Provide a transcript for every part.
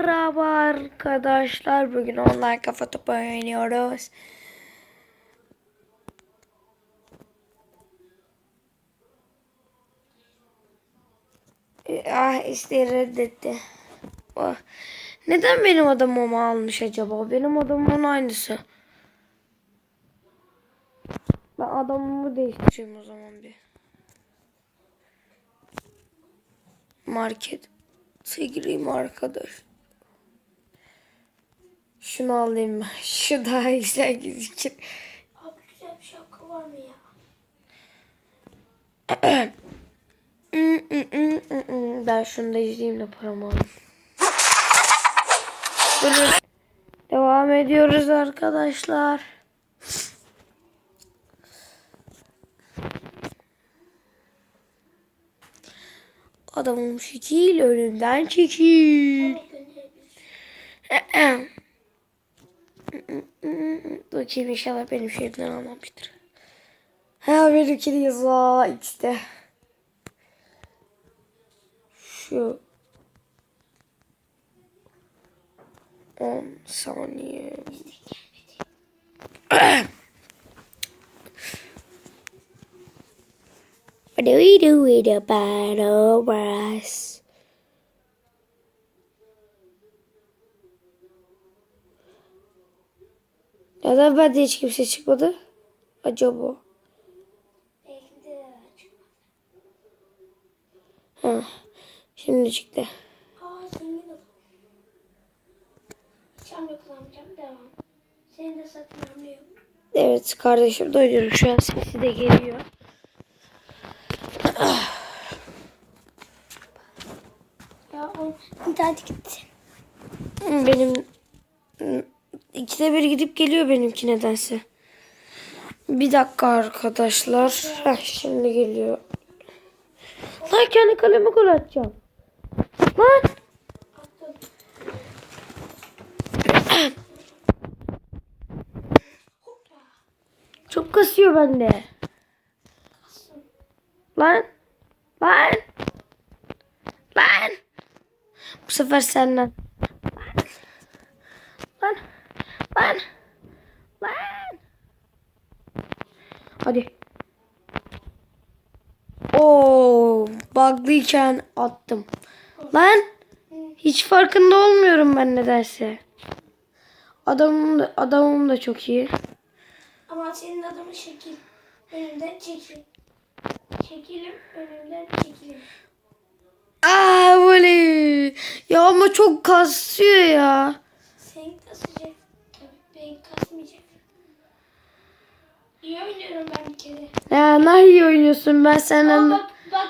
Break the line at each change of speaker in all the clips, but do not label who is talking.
Merhaba arkadaşlar. Bugün online kafa topu oynuyoruz. Ah isteği reddetti. Ah. Neden benim adamımı almış acaba? Benim adamımın aynısı. Ben adamımı değiştireyim o zaman bir. Market. gireyim arkadaş. Şunu alayım ben. Şu daha güzel gözükür.
Abi güzel bir şapka var mı ya?
Ben şunu da izleyeyim de paramı alayım. Böyle devam ediyoruz arkadaşlar. Adamım şekil önümden çekil. Bakayım inşallah benim şeyden almamıştır. Ha benimki de yazı işte. Şu 10 saniye. What do we do with a battle brass? Neden bende hiç kimse çıkmadı? Acaba?
Belki de.
Ha. Şimdi çıktı.
Aa zengin adam. Hiç hamle kullanmayacağım. Devam. Senin de satın hamle yok.
Evet kardeşim doyuyorum. Şu an sesi de geliyor.
Ya o internet gitti.
Benim ikide bir gidip geliyor benimki nedense. Bir dakika arkadaşlar. Heh, şimdi geliyor. Lan kendi kalemi gol atacağım. Lan. Çok kasıyor bende. Lan. Lan. Lan. Bu sefer senden. Lan. Lan. Lan. Hadi. Oo, bug'lıyken attım. Lan. Hiç farkında olmuyorum ben nedense. Adamım da, adamım da çok iyi.
Ama senin adamın şekil. Önümden çekil. Çekilim. Önümden çekilim.
Aa böyle. Ya ama çok kasıyor ya.
Seni kasacak. Ben kasmayacak. İyi oynuyorum ben bir kere.
Ya ne iyi oynuyorsun ben
Ama
senden
bak bak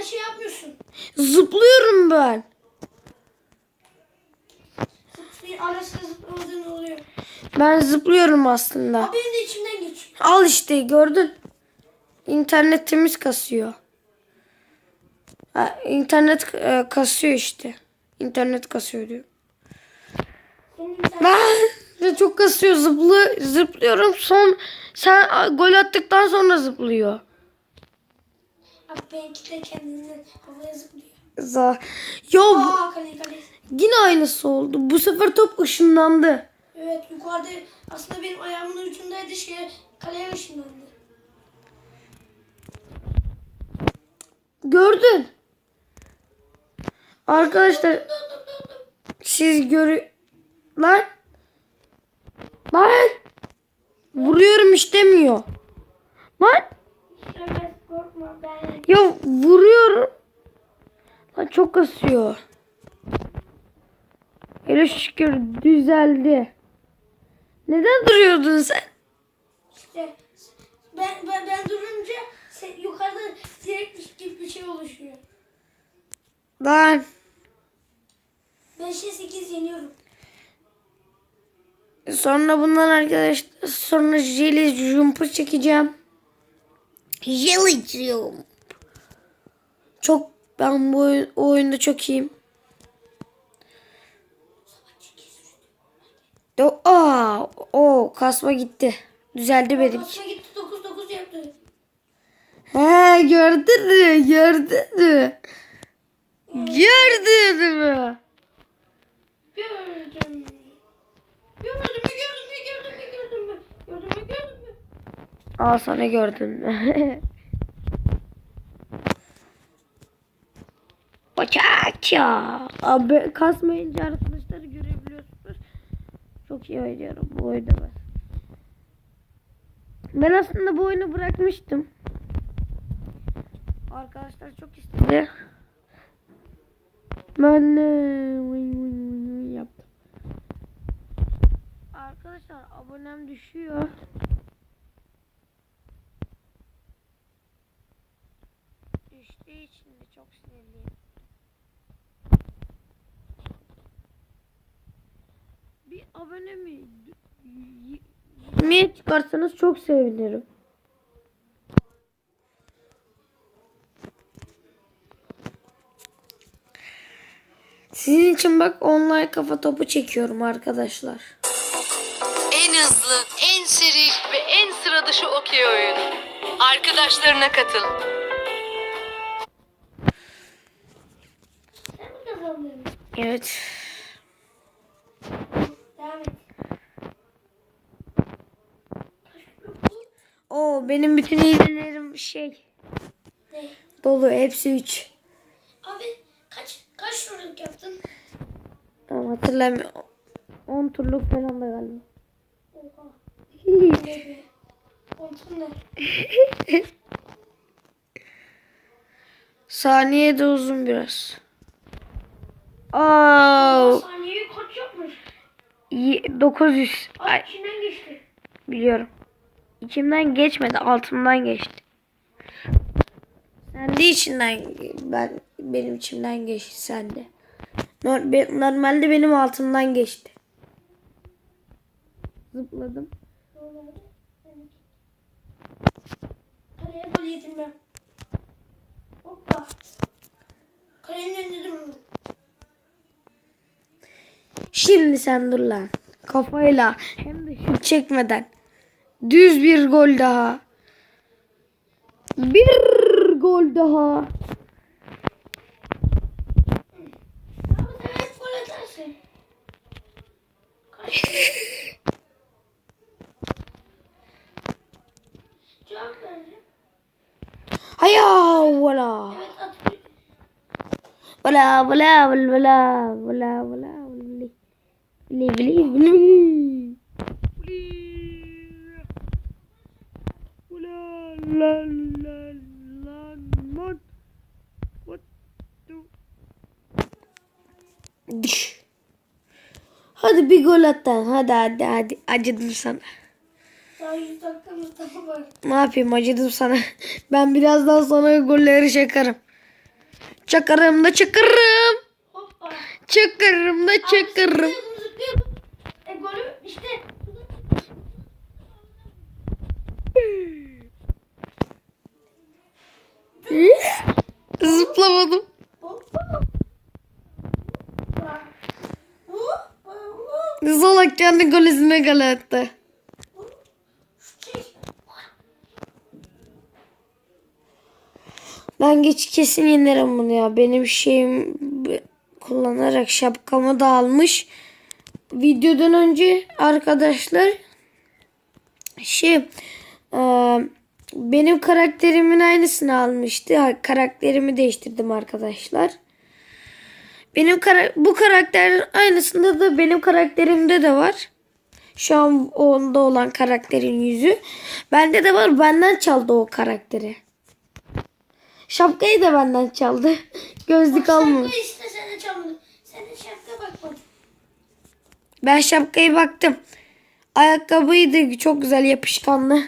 üstten şey yapmıyorsun.
zıplıyorum ben.
Bir arasında zıplamadığın oluyor.
Ben zıplıyorum aslında.
Ama benim de içimden geçiyor.
Al işte gördün. İnternet temiz kasıyor. Ha, internet e, kasıyor işte. İnternet kasıyor diyor. Ben de çok kasıyor zıplı zıplıyorum son sen gol attıktan sonra zıplıyor.
Abi benimki de kendinden havaya zıplıyor.
Za ya
Aa kale kale.
yine aynısı oldu. Bu sefer top ışınlandı.
Evet yukarıda aslında benim ayağımın ucundaydı şey kaleye ışınlandı.
Gördün. Arkadaşlar siz görü lan lan vuruyorum işlemiyor. Lan
Evet korkma ben.
ya vuruyorum. Lan çok kasıyor. Hele şükür düzeldi. Neden duruyordun sen?
İşte ben, ben, ben durunca se- yukarıda direkmiş gibi bir şey oluşuyor.
Lan
5'e 8 yeniyorum.
sonra bundan arkadaşlar sonra jelly jumper çekeceğim. Jelly jump. Çok ben bu oyun- o oyunda çok iyiyim. O, aa, o kasma gitti. Düzeldi benim.
Kasma gitti 9 9 yaptı.
He gördün mü? Gördün mü? Gördün mü? Al sana gördün ya. Abi kasmayınca arkadaşları görebiliyorsunuz. Çok iyi oynuyorum bu oyunu ben. Ben aslında bu oyunu bırakmıştım. Arkadaşlar çok istedi. Ben de yaptım. Arkadaşlar abonem düşüyor. İçin de çok sinirliyim. Bir abone mi? Yirmiye çıkarsanız çok sevinirim. Sizin için bak online kafa topu çekiyorum arkadaşlar.
En hızlı, en seri ve en sıra dışı okey oyunu. Arkadaşlarına katıl.
Evet. Oo benim bütün hilelerim şey
Ne?
dolu hepsi 3.
Abi kaç kaç turluk yaptın?
Tamam hatırlamıyorum. 10 turluk falan da galiba.
Oha. Ne be? Ontun ne?
Saniye de uzun biraz.
Kaç yapmış?
y- 900. Ay,
Ay içinden geçti.
biliyorum. İçimden geçmedi, altımdan geçti. Sen de içinden ben benim içimden geçti sen de. Nor- be- Normalde benim altımdan geçti. Zıpladım.
Kaleye gol yedim ben. Hoppa. Kalenin önünde durdum.
Şimdi sen dur lan. Kafayla hem de şut çekmeden. Düz bir gol daha. Bir gol daha.
Abi sen hep gol atarsın. Kaç Cevap
Vili vili vili. Vila la la la not. What do? Düş. Hadi bir gol at lan. Hadi hadi hadi. Acıdım sana.
Daha 100 dakikamız daha var.
Ne yapayım acıdım sana. Ben birazdan sonra golleri çakarım. Çakarım da çakarım.
Hoppa.
Çakarım da çakarım.
Zıplıyordum E golü işte.
Zıplamadım. Salak kendi gol attı.
Çek.
Ben geç kesin yenerim bunu ya. Benim şeyim kullanarak şapkamı da almış. Videodan önce arkadaşlar şey e, benim karakterimin aynısını almıştı. Ha, Karakterimi değiştirdim arkadaşlar. Benim kara- bu karakterin aynısında da benim karakterimde de var. Şu an onda olan karakterin yüzü. Bende de var. Benden çaldı o karakteri. Şapkayı da benden çaldı. Gözlük almamış.
Şapka işte sen de çalmadın. Sen de şapka.
Ben şapkayı baktım. Ayakkabıydı çok güzel yapışkanlı.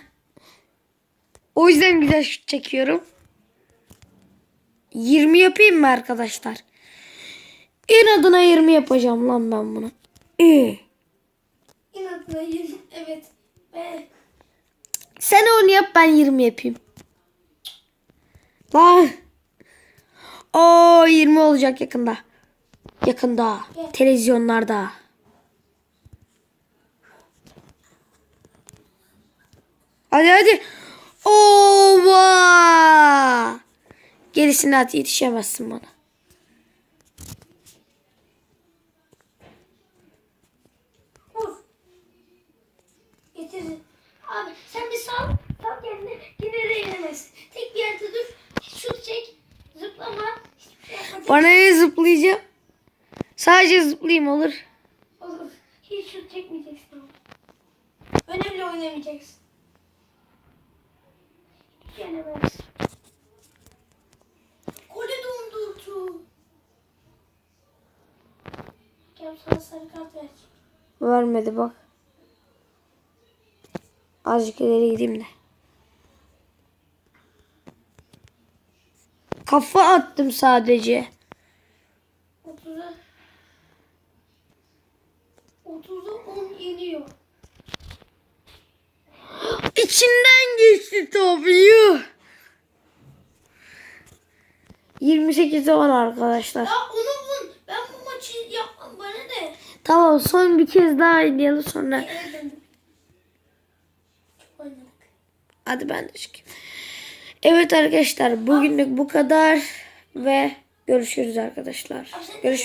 O yüzden güzel şut çekiyorum. 20 yapayım mı arkadaşlar? İnadına 20 yapacağım lan ben bunu. İyi.
İnatla yürü. Evet. Ben
Sen onu yap ben 20 yapayım. Lan. O 20 olacak yakında. Yakında. Televizyonlarda. Hadi hadi. Ova. Gerisini at yetişemezsin bana.
Sen bir sal. Tam kendine yine de. Tek bir yerde dur. Şut çek. Zıplama.
Şey bana ne zıplayacağım? Sadece zıplayayım olur.
Olur. Hiç şut çekmeyeceksin. Önemli oynamayacaksın. Yenemezsin. Golü dondurdu. Gel sana sarı kart verecek.
Vermedi bak. Azıcık ileri gideyim de. Kafa attım sadece.
30'a 30'a 10 yeniyor.
İçinden geçti. Yuh. 28'de var arkadaşlar.
Ya onu bul. Ben bu maçı yapmam bana ne?
Tamam son bir kez daha oynayalım sonra. Hadi ben de çıkayım. Evet arkadaşlar bugünlük bu kadar ve görüşürüz arkadaşlar. Görüş